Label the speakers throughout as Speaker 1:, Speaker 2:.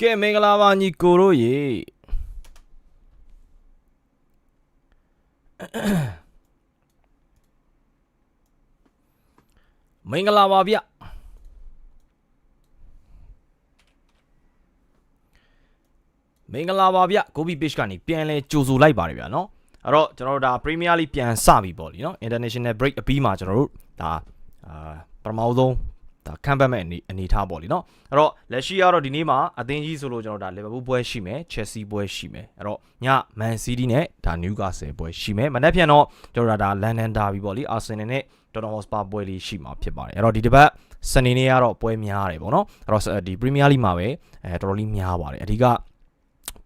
Speaker 1: ကဲမင်္ဂလာပါညီကိုတို့ရေမင်္ဂလာပါဗျမင်္ဂလာပါဗျကိုဘီ page ကနေပြန်လဲကြိုဆိုလိုက်ပါတယ်ဗျာနော်အဲ့တော့ကျွန်တော်တို့ဒါ Premier League ပြန်စပြီပေါ့လीနော် International break အပြီးမှာကျွန်တော်တို့ဒါအာပထမဆုံး ဒါခံပတ်မဲ့အနေအနေထားပေါ့လीနော်အဲ့တော့လက်ရှိကတော့ဒီနေ့မှာအသင်းကြီးဆိုလို့ကျွန်တော်ဒါ Liverpool ပွဲရှိမယ် Chelsea ပွဲရှိမယ်အဲ့တော့ည Man City နဲ့ဒါ Newcastle ပွဲရှိမယ်မနေ့ပြန်တော့ကျွန်တော်တို့ဒါ London Derby ပေါ့လी Arsenal နဲ့ Tottenham Hotspur ပွဲလေးရှိမှာဖြစ်ပါတယ်အဲ့တော့ဒီတစ်ပတ်စနေနေ့ကတော့ပွဲများတယ်ပေါ့နော်အဲ့တော့ဒီ Premier League မှာပဲအဲတော်တော်လေးများပါတယ်အဓိက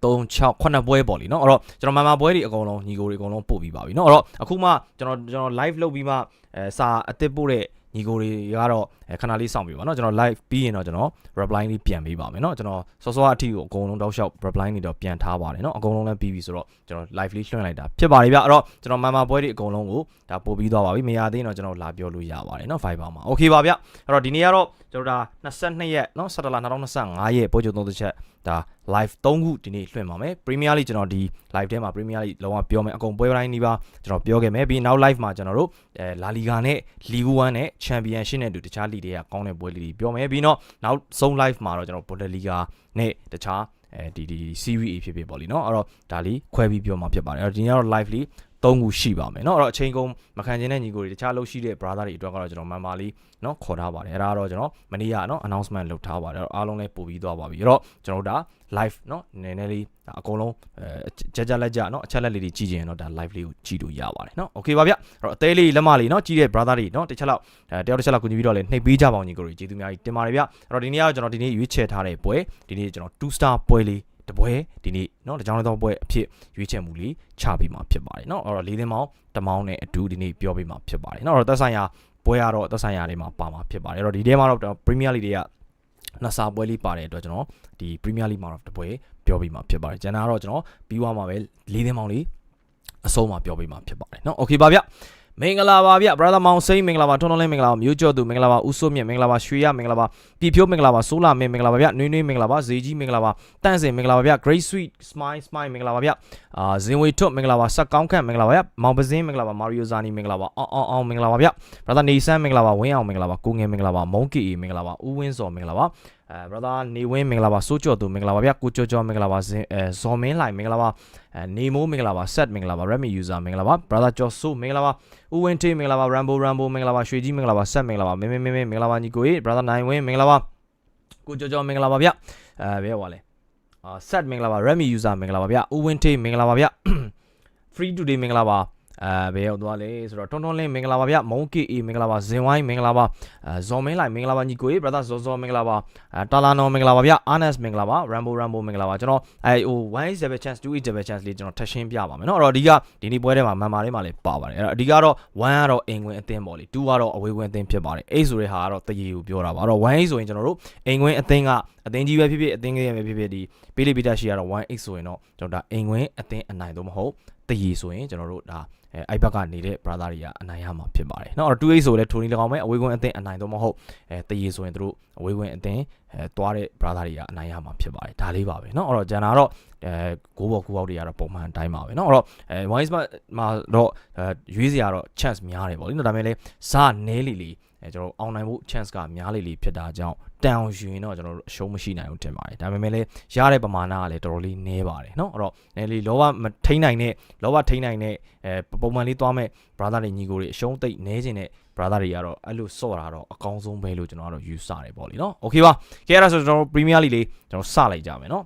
Speaker 1: 3 6 9ပွဲပေါ့လीเนาะအဲ့တော့ကျွန်တော်မန်မာပွဲတွေအကုန်လုံးညီကိုတွေအကုန်လုံးပို့ပြီးပါပြီเนาะအဲ့တော့အခုမှကျွန်တော်ကျွန်တော် live လုပ်ပြီးမှအဲစာအသစ်ပို့တဲ့ ညီကိုတွေကတော့အဲခဏလေးစောင့်ပြီးပါเนาะကျွန်တော် live ပြီးရင်တော့ကျွန်တော် reply လေးပြန်ပေးပါမယ်เนาะကျွန်တော်စောစောအထိကိုအကုန်လုံးတောက်လျှောက် reply တွေတော့ပြန်ထားပါတယ်เนาะအကုန်လုံးလည်းပြီးပြီဆိုတော့ကျွန်တော် live လေးလွှင့်လိုက်တာဖြစ်ပါတယ်ဗျအဲ့တော့ကျွန်တော်မန်မာပွဲတွေအကုန်လုံးကိုဒါပို့ပြီးသွားပါပြီမရသေးရင်တော့ကျွန်တော်လာပြောလို့ရပါတယ်เนาะ Viber မှာ okay ပါဗျအဲ့တော့ဒီနေ့ကတော့ကျွန်တော်ဒါ22ရက်เนาะ17လ2025ရက်ပို့ကြုံသုံးသက်ချက် ဒါ live 3ခုဒီနေ့လွှင့်ပါမယ် Premier League ကျွန်တော်ဒီ live ထဲမှာ Premier League လုံးဝပြောမယ်အကုန်ပွဲတိုင်းဒီပါကျွန်တော်ပြောခဲ့မယ်ပြီးနောက် live မှာကျွန်တော်တို့အဲ La Liga နဲ့ Ligue 1နဲ့ Championship နဲ့တူတခြား league တွေကကောင်းတဲ့ပွဲလေးတွေပြောမယ်ပြီးတော့နောက်ဆုံး live မှာတော့ကျွန်တော် Bundesliga နဲ့တခြားအဲဒီဒီ series ဖြစ်ဖြစ်ပေါ့လीเนาะအဲ့တော့ဒါလေးခွဲပြီးပြောမှာဖြစ်ပါတယ်အဲ့တော့ဒီနေ့ကတော့ live လေး သုံးခုရှိပါမယ်เนาะအဲ့တော့အချိန်ကုန်မခံခြင်းတဲ့ညီကိုတွေတခြားလုပ်ရှိတဲ့ brother တွေအတွက်ကတော့ကျွန်တော်မန်မာလေးเนาะခေါ်ထားပါတယ်အဲ့ဒါကတော့ကျွန်တော်မနေ့ကเนาะ announcement လုပ်ထားပါတယ်အဲ့တော့အားလုံးလည်းပို့ပြီးသွားပါပြီအဲ့တော့ကျွန်တော်တို့ဒါ live เนาะနည်းနည်းလေးဒါအကုန်လုံးအဲကြကြလက်ကြเนาะအချက်လက်လေးတွေကြည့်ကြရင်တော့ဒါ live လေးကိုကြည့်လို့ရပါတယ်เนาะ okay ပါဗျအဲ့တော့အသေးလေးလက်မလေးเนาะကြည့်တဲ့ brother တွေเนาะတစ်ချက်လောက်အဲတယောက်တစ်ချက်လောက်ကူညီပြီးတော့လည်းနှိပ်ပေးကြပါအောင်ညီကိုတွေကျေးဇူးများကြီးတင်ပါတယ်ဗျအဲ့တော့ဒီနေ့ကကျွန်တော်ဒီနေ့ရွေးချယ်ထားတဲ့ပွဲဒီနေ့ကျွန်တော်2 star ပွဲလေး တပွဲဒီနေ့เนาะတကြောင်တော့ပွဲအဖြစ်ရွေးချယ်မှုလေးချပေးမှာဖြစ်ပါတယ်เนาะအဲ့တော့လေးသိန်းမောင်းတမောင်းနဲ့အတူဒီနေ့ပြောပေးမှာဖြစ်ပါတယ်เนาะအဲ့တော့သက်ဆိုင်ရာပွဲကတော့သက်ဆိုင်ရာတွေမှာပါမှာဖြစ်ပါတယ်အဲ့တော့ဒီထဲမှာတော့ Premier League တွေကနှစ်စာပွဲလေးပါတဲ့အတွက်ကျွန်တော်ဒီ Premier League မှာတော့တပွဲပြောပေးမှာဖြစ်ပါတယ်ကျန်တာကတော့ကျွန်တော်ပြီးသွားမှာပဲလေးသိန်းမောင်းလေးအဆုံးမှာပြောပေးမှာဖြစ်ပါတယ်เนาะโอเคပါဗျ မင်္ဂလာပါဗျ brother မောင်စိမ့်မင်္ဂလာပါထွန်းထွန်းလေးမင်္ဂလာပါမျိုးကျော်သူမင်္ဂလာပါဦးစိုးမြင့်မင်္ဂလာပါရွှေရမင်္ဂလာပါပြည်ဖြိုးမင်္ဂလာပါဆိုးလာမင်းမင်္ဂလာပါဗျနွေးနွေးမင်္ဂလာပါဇေကြီးမင်္ဂလာပါတန့်စင်မင်္ဂလာပါဗျ great sweet smile smile မင်္ဂလာပါဗျအာဇင်ဝေထွတ်မင်္ဂလာပါဆက်ကောင်းခန့်မင်္ဂလာပါဗျမောင်ပစင်းမင်္ဂလာပါမာရီယိုဇာနီမင်္ဂလာပါအောင်အောင်အောင်မင်္ဂလာပါဗျ brother နေဆန်းမင်္ဂလာပါဝင်းအောင်မင်္ဂလာပါကိုငယ်မင်္ဂလာပါမုံကီမင်္ဂလာပါဦးဝင်းစော်မင်္ဂလာပါ အဲ brother နေဝင်းမင်္ဂလာပါစိုးကျော်သူမင်္ဂလာပါဗျကိုကျော်ကျော်မင်္ဂလာပါဇင်အဲဇော်မင်းလှိုင်မင်္ဂလာပါအဲနေမိုးမင်္ဂလာပါ set မင်္ဂလာပါ redmi user မင်္ဂလာပါ brother ကျော်စိုးမင်္ဂလာပါဦးဝင်းထေးမင်္ဂလာပါ rambo rambo မင်္ဂလာပါရွှေကြီးမင်္ဂလာပါ set မင်္ဂလာပါမင်းမင်းမင်းမင်္ဂလာပါညီကိုကြီး brother နိုင်ဝင်းမင်္ဂလာပါကိုကျော်ကျော်မင်္ဂလာပါဗျအဲဘယ်ဟောလဲအာ set မင်္ဂလာပါ redmi user မင်္ဂလာပါဗျဦးဝင်းထေးမင်္ဂလာပါဗျ free today မင်္ဂလာပါ အဲဘယ်ရောက်သွားလဲဆိုတော့ထွန်းထွန်းလင်းမင်္ဂလာပါဗျမုံကီအီမင်္ဂလာပါဇင်ဝိုင်းမင်္ဂလာပါအဲဇော်မင်းလိုက်မင်္ဂလာပါညီကိုကြီး brother ဇော်ဇော်မင်္ဂလာပါအဲတာလာနော်မင်္ဂလာပါဗျအာနက်မင်္ဂလာပါ rambo rambo မင်္ဂလာပါကျွန်တော်အဲဟို1 double chance 2 double chance လေးကျွန်တော်ထပ်ရှင်းပြပါမယ်เนาะအဲ့တော့အဓိကဒီနေ့ပွဲထဲမှာမန်မာလေးမှာလည်းပါပါတယ်အဲ့တော့အဓိကတော့1ကတော့အိမ်ဝင်အသင်းပေါ့လေ2ကတော့အဝေးဝင်အသင်းဖြစ်ပါတယ်8ဆိုတဲ့ဟာကတော့တရေကိုပြောတာပါအဲ့တော့1ဆိုရင်ကျွန်တော်တို့အိမ်ဝင်အသင်းကအသင်းကြီးပဲဖြစ်ဖြစ်အသင်းငယ်ပဲဖြစ်ဖြစ်ဒီပေးလိပိတရှိရတော့1 8ဆိုရင်တော့ကျွန်တော်ဒါအိမ်ဝင်အသင်းအနိုင်တော့မဟုတ် တရေဆိုရင်ကျွန်တော်တို့ဒါအဲအိုက်ဘက်ကနေနေတဲ့ brother တွေကအနိုင်ရမှာဖြစ်ပါတယ်เนาะအဲ့တော့2 8ဆိုလဲထိုနီ၎င်းပဲအဝေးကွင်းအသင်းအနိုင်တော့မဟုတ်အဲတရေဆိုရင်တို့အဝေးကွင်းအသင်းအဲသွားတဲ့ brother တွေကအနိုင်ရမှာဖြစ်ပါတယ်ဒါလေးပါပဲเนาะအဲ့တော့ဂျန်နာတော့အဲဂိုးဘော်ကူအောက်တွေကတော့ပုံမှန်အတိုင်းပါပဲเนาะအဲ့တော့အဲ wise မှာတော့အဲရွေးစရာတော့ chance များတယ်ပေါ့လေเนาะဒါပေမဲ့လဲစနဲလီလီအဲကျွန်တော်အောင်နိုင်ဖို့ chance ကများလေလေဖြစ်တာကြောင့် တန်အောင်ယူရင်တော့ကျွန်တော်တို့အရှုံးမရှိနိုင်ဘူးထင်ပါတယ်ဒါပေမဲ့လည်းရတဲ့ပမာဏကလည်းတော်တော်လေးနည်းပါတယ်เนาะအဲ့တော့နည်းလေးလောဘမထိန်နိုင်တဲ့လောဘထိန်နိုင်တဲ့အဲပုံမှန်လေးသွားမဲ့ brother တွေညီကိုတွေအရှုံးသိပ်နည်းခြင်းတဲ့ brother တွေကတော့အဲ့လိုစော့တာတော့အကောင်းဆုံးပဲလို့ကျွန်တော်ကတော့ယူဆတယ်ပေါ့လေเนาะ okay ပါကဲအဲ့ဒါဆိုကျွန်တော်တို့ premier league လေးကျွန်တော်စလိုက်ကြမယ်เนาะ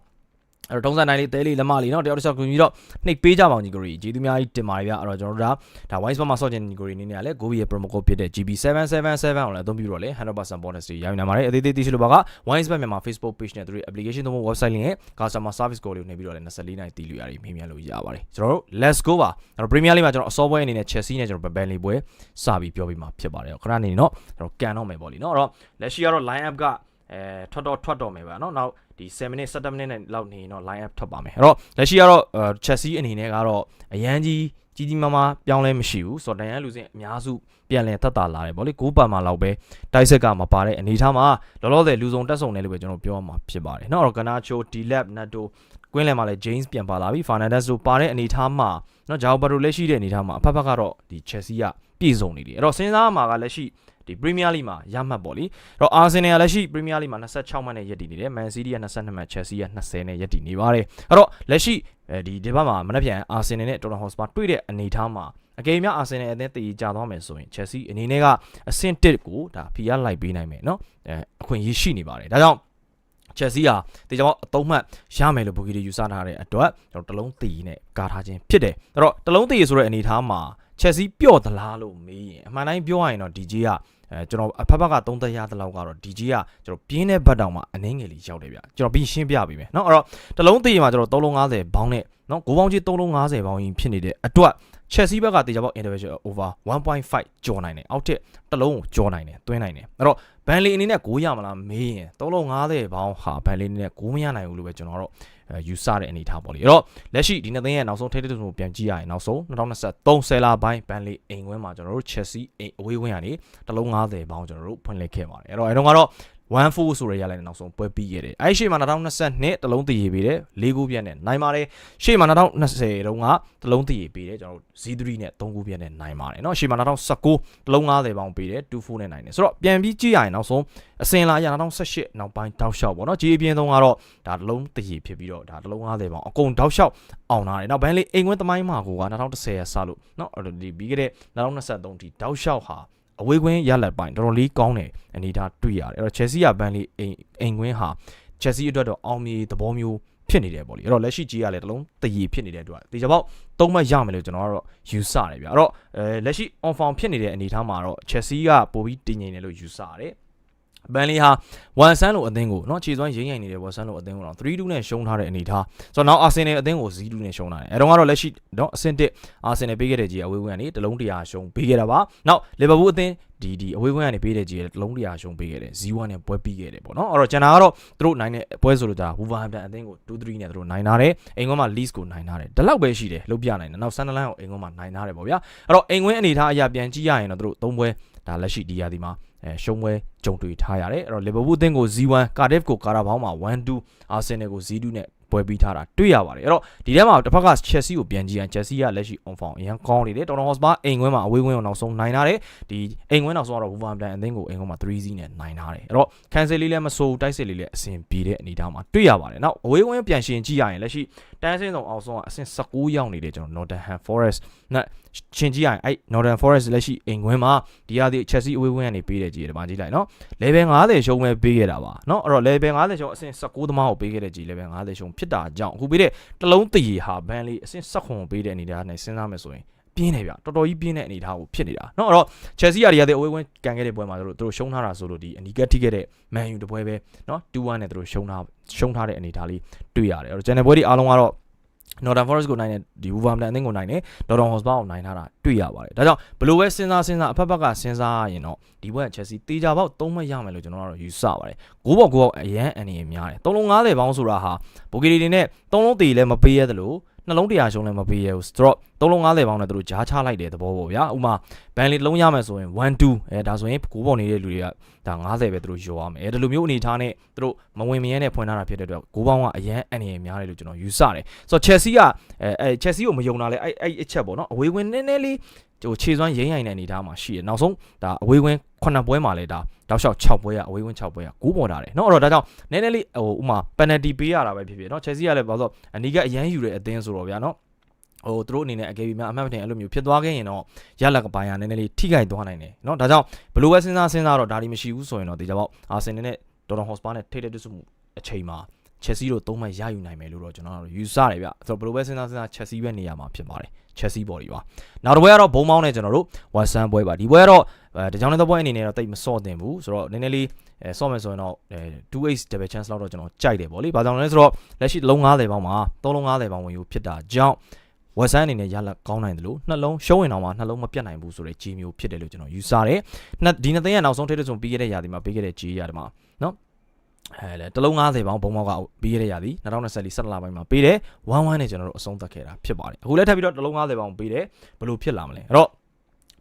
Speaker 1: အဲ့တော့39လေးတဲလေးလက်မလေးနော်တယောက်တစ်ယောက်ကူညီတော့နှိပ်ပေးကြပါအောင်ညီကိုရီကျေးဇူးများကြီးတင်ပါတယ်ဗျအဲ့တော့ကျွန်တော်တို့ဒါဒါ wise spot မှာဆော့ချင်ညီကိုရီနေနေရလဲ Gobi ရဲ့ promo code ဖြစ်တဲ့ GB777 ကိုလည်းအသုံးပြုတော့လဲ100% bonus တွေရယူနိုင်ပါတယ်အသေးသေးသိရှိလို့ပါက wise spot မြန်မာ Facebook page နဲ့သူတို့ application သုံးဖို့ website link ရဲ့ customer service call လေးကိုနေပြီးတော့လဲ24နိုင်တီလူရည်မေးမြန်းလို့ရပါတယ်ကျွန်တော်တို့ let's go ပါအဲ့တော့ Premier League မှာကျွန်တော်အစောပွဲအနေနဲ့ Chelsea နဲ့ကျွန်တော် Burnley ပွဲစပြီးပြောပြီးမှဖြစ်ပါတယ်ခဏနေနော်ကျွန်တော်ကန်တော့မယ်ပေါ့လीနော်အဲ့တော့လက်ရှိကတော့ line up က အဲထွက်တော့ထွက်တော့မယ်ဗျာနော်နောက်ဒီ7 minute 7 minute နဲ့လောက်နေရင်တော့ line up ထွက်ပါမယ်အဲ့တော့လက်ရှိကတော့ Chelsea အနေနဲ့ကတော့အရန်ကြီး ကြီးကြီးမားမားပြောင်းလဲမရှိဘူးဆိုတော့ဒန်ရန်လူစင်အများစုပြန်လည်သက်သာလာတယ်ဗောလေ9ပါမှာလောက်ပဲတိုက်ဆက်ကမပါတဲ့အနေထားမှာလောလောဆယ်လူစုံတက်ဆုံတယ်လို့ပဲကျွန်တော်ပြောရမှာဖြစ်ပါတယ်เนาะအဲ့တော့ကနာချိုဒီလက်နတ်တိုကွင်းလယ်မှာလည်း James ပြန်ပါလာပြီ Fernandes တို့ပါတဲ့အနေထားမှာเนาะဂျာအိုဘတ်တို့လက်ရှိတဲ့အနေထားမှာအဖက်ဖက်ကတော့ဒီ Chelsea ကပြည့်စုံနေတယ်အဲ့တော့စဉ်းစားမှာကလက်ရှိ ဒီ Premier League မှာရမှတ်ပေါ့လေအဲ့တော့ Arsenal ကလက်ရှိ Premier League မှာ26မှတ်နဲ့ရပ်တည်နေတယ် Man City က22မှတ် Chelsea က20နဲ့ရပ်တည်နေပါတယ်အဲ့တော့လက်ရှိအဲဒီဒီဘက်မှာမနေ့ပြန် Arsenal နဲ့ Tottenham Hotspur တွေ့တဲ့အနေထားမှာအကယ်၍ Arsenal အသင်းတည်ကြသွားမယ်ဆိုရင် Chelsea အနေနဲ့ကအဆင့်1ကိုဒါဖီရလိုက်ပေးနိုင်မယ်เนาะအဲအခွင့်အရေးရှိနေပါတယ်ဒါကြောင့် Chelsea ဟာတေချာပေါက်အသုံးမှတ်ရမယ်လို့ဘူဂီတွေယူဆထားတဲ့အတွက်ကျွန်တော်တလုံးတည်နဲ့ကာထားခြင်းဖြစ်တယ်အဲ့တော့တလုံးတည်ဆိုတဲ့အနေအထားမှာ Chelsea ပျော့သလားလို့မေးရင်အမှန်တိုင်းပြောရရင်တော့ DJ ကအဲကျွန်တော်အဖက်ဖက်ကသုံးသက်ရတဲ့လောက်ကတော့ DJ ကကျွန်တော်ပြင်းတဲ့ဘတ်တောင်မှာအနှင်းငယ်လေးရောက်တယ်ဗျကျွန်တော်ပြီးရှင်းပြပေးမယ်เนาะအဲ့တော့တလုံးတည်မှာကျွန်တော်350ဘောင်းနဲ့เนาะ9ဘောင်းကြီး350ဘောင်းကြီးဖြစ်နေတဲ့အတွက် Chelsea ဘက်ကတေချာပေါက် individual over 1.5ကျော်နိုင်တယ်အောက်ထက်တစ်လုံးကိုကျော်နိုင်တယ်တွင်းနိုင်တယ်အဲ့တော့ဘန်လီအနေနဲ့9ရမလားမေးရင်350ဘောင်းဟာဘန်လီအနေနဲ့9မရနိုင်ဘူးလို့ပဲကျွန်တော်တို့ ယူဆတဲ့အနေထားပေါ့လေအဲ့တော့လက်ရှိဒီနှစ်သိန်းရဲ့နောက်ဆုံးထိပ်တစ်ဆုံးပြန်ကြည့်ရရင်နောက်ဆုံး2023ဆယ်လပိုင်းဘန်လီအိမ်ဝင်းမှာကျွန်တော်တို့ Chelsea အိမ်အဝေးဝင်းကနေတစ်လုံး50ဘောင်းကျွန်တော်တို့ဖွင့်လှစ်ခဲ့ပါတယ်အဲ့တော့အဲတော့ကတော့ 14ဆိုရရလိုက်တဲ့နောက်ဆုံးပွဲပြီးခဲ့တယ်အဲ့ရှေ့မှာ2022တလုံးတည်ရပေးတယ်၄ခုပြည့်နဲ့နိုင်ပါတယ်ရှေ့မှာ2020တုန်းကတလုံးတည်ရပေးတယ်ကျွန်တော်တို့ Z3 နဲ့3ခုပြည့်နဲ့နိုင်ပါတယ်เนาะရှေ့မှာ2019တလုံး90ပေါင်ပေးတယ်24နဲ့နိုင်တယ်ဆိုတော့ပြန်ပြီးကြည့်ရရင်နောက်ဆုံးအစင်လာရ2018နောက်ပိုင်းတောက်လျှောက်ပေါ့เนาะကြီးအပြင်းဆုံးကတော့ဒါတလုံးတည်ရဖြစ်ပြီးတော့ဒါတလုံး90ပေါင်အကုန်တောက်လျှောက်အောင်လာတယ်နောက်ဘန်လေးအိမ်ဝင်းသမိုင်းမှာကိုက2010ရစလို့เนาะဒီပြီးခဲ့တဲ့2023ဒီတောက်လျှောက်ဟာ အဝေးကွင်းရလက်ပိုင်းတော်တော်လေးကောင်းတယ်အနေဒါတွေ့ရတယ်အဲ့တော့ Chelsea ကဘန်လီအိမ်အိမ်ကွင်းဟာ Chelsea အတွက်တော့အောင်မြေသဘောမျိုးဖြစ်နေတယ်ပေါ့လေအဲ့တော့လက်ရှိကြီးကလည်းတလုံးတရီဖြစ်နေတဲ့အတွက်တေချာပေါက်သုံးမှတ်ရမယ်လို့ကျွန်တော်ကတော့ယူဆတယ်ဗျအဲ့တော့အဲလက်ရှိ on form ဖြစ်နေတဲ့အနေအထားမှာတော့ Chelsea ကပိုပြီးတည်ငြိမ်တယ်လို့ယူဆရတယ် ဘန်လီဟာဝန်ဆန်းလိုအသင်းကိုเนาะခြေစွမ်းရင်းရိုင်နေတဲ့ဝန်ဆန်းလိုအသင်းကိုတော့3-2နဲ့ရှုံးထားတဲ့အနေထားဆိုတော့နောက်အာဆင်နယ်အသင်းကို0-2နဲ့ရှုံးထားတယ်အဲတော့ကတော့လက်ရှိเนาะအဆင့်1အာဆင်နယ်ပေးခဲ့တဲ့ကြီးအဝေးဝင်ကနေတလုံးတရာရှုံးပေးခဲ့တာပါနောက်လီဗာပူးအသင်းဒီဒီအဝေးဝင်ကနေပေးတဲ့ကြီးတလုံးတရာရှုံးပေးခဲ့တယ်0-1နဲ့ပွဲပြီးခဲ့တယ်ပေါ့เนาะအဲ့တော့ကျွန်တော်ကတော့သူတို့နိုင်တဲ့ပွဲဆိုလို့ဒါ Wolverhampton အသင်းကို2-3နဲ့သူတို့နိုင်ထားတယ်အိမ်ကွန်းမှာ Leeds ကိုနိုင်ထားတယ်ဒီလောက်ပဲရှိတယ်လုပ်ပြနိုင်တယ်နောက် Sunderland ကိုအိမ်ကွန်းမှာနိုင်ထားတယ်ပေါ့ဗျာအဲ့တော့အိမ်ကွင်းအနေထားအရာပြန်ကြည့်ရရင်တော့သူတို့3ပွဲဒါလက်ရှိဒီရာဒီမှာ အဲရှုံးပွဲကြုံတွေ့ထားရတယ်အဲ့တော့ Liverpool အသင်းကို Z1 Cardiff ကိုကာရာဘောင်းမှာ1-2 Arsenal ကို0-2နဲ့ ပွဲပြီးထားတာတွေ့ရပါတယ်အဲ့တော့ဒီထဲမှာတစ်ဖက်က Chelsea ကိုပြန်ကြည့်ရ Chelsea ကလက်ရှိ on form အရန်ကောင်းနေတယ် Tottenham Hotspur အိမ်ကွင်းမှာအဝေးကွင်းကိုနောက်ဆုံးနိုင်ထားတယ်ဒီအိမ်ကွင်းနောက်ဆုံးကတော့ Wolverhampton အသင်းကိုအိမ်ကွင်းမှာ3-0နဲ့နိုင်ထားတယ်အဲ့တော့ Cancel လေးလည်းမဆိုးတိုက်စစ်လေးလည်းအဆင်ပြေတဲ့အနေအထားမှာတွေ့ရပါတယ်နောက်အဝေးကွင်းပြန်ရှင်ကြည့်ရရင်လက်ရှိတန်းစင်းဆောင်အောင်ဆုံးကအဆင့်16ရောက်နေတယ်ကျွန်တော် Nottingham Forest နဲ့ချင်းကြည့်ရရင်အဲ့ Northern Forest လက်ရှိအိမ်ကွင်းမှာဒီရသည့် Chelsea အဝေးကွင်းကနေပေးတယ်ကြည့်ရတပါကြည့်လိုက်နော် level 50ရှုံးပဲပေးခဲ့တာပါနော်အဲ့တော့ level 50ရှုံးအဆင့်16သမားကိုပေးခဲ့တယ်ကြည့် level 50ရှုံးဖြစ်တာကြောင့်အခုပေးတဲ့တလုံးတရီဟာဘန်လေးအဆင့်16ကိုပေးတဲ့အနေနဲ့စဉ်းစားမယ်ဆိုရင်ပြင်းနေဗျတော်တော်ကြီးပြင်းတဲ့အနေအထားကိုဖြစ်နေတာเนาะအဲ့တော့ Chelsea ရာဒီရတဲ့အဝေးဝင်ကန်ခဲ့တဲ့ပွဲမှာသူတို့သူတို့ရှုံးထားတာဆိုလို့ဒီအနီကက်ထိခဲ့တဲ့ Man U တပွဲပဲเนาะ2-1နဲ့သူတို့ရှုံးထားရှုံးထားတဲ့အနေအထားလေးတွေ့ရတယ်အဲ့တော့ channel ပွဲတွေအားလုံးကတော့ Northern Forest ကိုနိုင်တဲ့ဒီ Wolverhampton အသင်းကိုနိုင်တယ် Tottenham Hotspur ကိုနိုင်ထားတာတွေ့ရပါတယ်ဒါကြောင့်ဘယ်လိုပဲစဉ်းစားစဉ်းစားအဖက်ဖက်ကစဉ်းစားရရင်တော့ဒီဘက် Chelsea တေချာပေါက်၃မှတ်ရမယ်လို့ကျွန်တော်တို့ယူဆပါတယ်ဂိုးပေါက်ဂိုးပေါက်အရန်အန်နေများတယ်၃လုံး90ပေါင်းဆိုတာဟာဘိုကီတွေနဲ့၃လုံးတေလည်းမပေးရတယ်လို့ နှလုံးတရားရှုံးလည်းမပေးရဘူး drop 3လုံး90ပေါင်းနဲ့သူတို့ဂျားချလိုက်တဲ့သဘောပေါ့ဗျာဥမာဘန်လီလုံးရမယ်ဆိုရင်1 2အဲဒါဆိုရင်ကိုးပေါ်နေတဲ့လူတွေကဒါ90ပဲသူတို့ယောရမယ်အဲဒီလိုမျိုးအနေထားနဲ့သူတို့မဝင်မရဲနဲ့ဖွင့်ထားတာဖြစ်တဲ့အတွက်ကိုးပေါင်းကအရန်အနေရများတယ်လို့ကျွန်တော်ယူဆတယ်ဆိုတော့ Chelsea ကအဲအဲ Chelsea ကိုမယုံတာလဲအဲ့အဲ့အချက်ပေါ့နော်အဝေးဝင်နည်းနည်းလေး ဟိုခြေစွမ်းရိမ့်ရိုင်တဲ့အနေထားမှာရှိတယ်နောက်ဆုံးဒါအဝေးဝင်9ပွဲမှာလဲဒါတောက်လျှောက်6ပွဲရအဝေးဝင်6ပွဲရ9ပေါ်တာတယ်เนาะအဲ့တော့ဒါကြောင့်နည်းနည်းလေးဟိုဥမာ penalty ပေးရတာပဲဖြစ်ဖြစ်เนาะ Chelsea ကလည်းဘာလို့အနီကအရန်ယူတဲ့အသင်းဆိုတော့ဗျာเนาะဟိုသူတို့အနေနဲ့အကယ်၍များအမှတ်မတင်အဲ့လိုမျိုးဖြစ်သွားခဲ့ရင်တော့ရလက်ကပိုင်းရနည်းနည်းလေးထိခိုက်သွားနိုင်တယ်เนาะဒါကြောင့်ဘလို့ပဲစဉ်းစားစဉ်းစားတော့ဒါဒီမရှိဘူးဆိုရင်တော့ဒီကြပေါ့အာဆင်နယ်နဲ့ဒေါ်တော်ဟော့စပါနဲ့ထိတဲ့တစုမှုအချိန်မှာ Chelsea တို့သုံးမှရယူနိုင်မယ်လို့တော့ကျွန်တော်တို့ယူဆတယ်ဗျဆိုတော့ဘလို့ပဲစဉ်းစားစဉ်းစား Chelsea ပဲနေရာမှာဖြစ်ပါတယ် Chelsea ဘော်ဒီပါနောက်တစ်ပွဲကတော့ဘုံမောင်းနဲ့ကျွန်တော်တို့ Watson ပွဲပါဒီပွဲကတော့အဲတကြောင်တဲ့ပွဲအနေနဲ့တော့တိတ်မစော့တင်ဘူးဆိုတော့နည်းနည်းလေးအဲစော့မယ်ဆိုရင်တော့အဲ 2x double chance လောက်တော့ကျွန်တော်ကြိုက်တယ်ဗောလေဘာကြောင့်လဲဆိုတော့လက်ရှိလုံး90ပေါင်းမှာ3လုံး90ပေါင်းဝင်ယူဖြစ်တာကြောင့်ဝက်ဆန်အနေနဲ့ရလက်ကောင်းနိုင်တယ်လို့နှလုံးရှုံးဝင်တော့မှနှလုံးမပြတ်နိုင်ဘူးဆိုတဲ့ကြီးမျိုးဖြစ်တယ်လို့ကျွန်တော်ယူဆတယ်။နှစ်ဒီနှစ်သိန်းကနောက်ဆုံးထိတဲ့ဆုံးပြီးခဲ့တဲ့ຢာဒီမှာပြီးခဲ့တဲ့ကြီးຢာဒီမှာနော် အဲလေတလုံး90ပေါင်ဘုံမောက်ကပြီးရတဲ့ရာသီ2024 17လပိုင်းမှာပေးတယ်1-1နဲ့ကျွန်တော်တို့အဆုံးသတ်ခဲ့တာဖြစ်ပါတယ်အခုလည်းထပ်ပြီးတော့တလုံး90ပေါင်ပေးတယ်ဘယ်လိုဖြစ်လာမလဲအဲ့တော့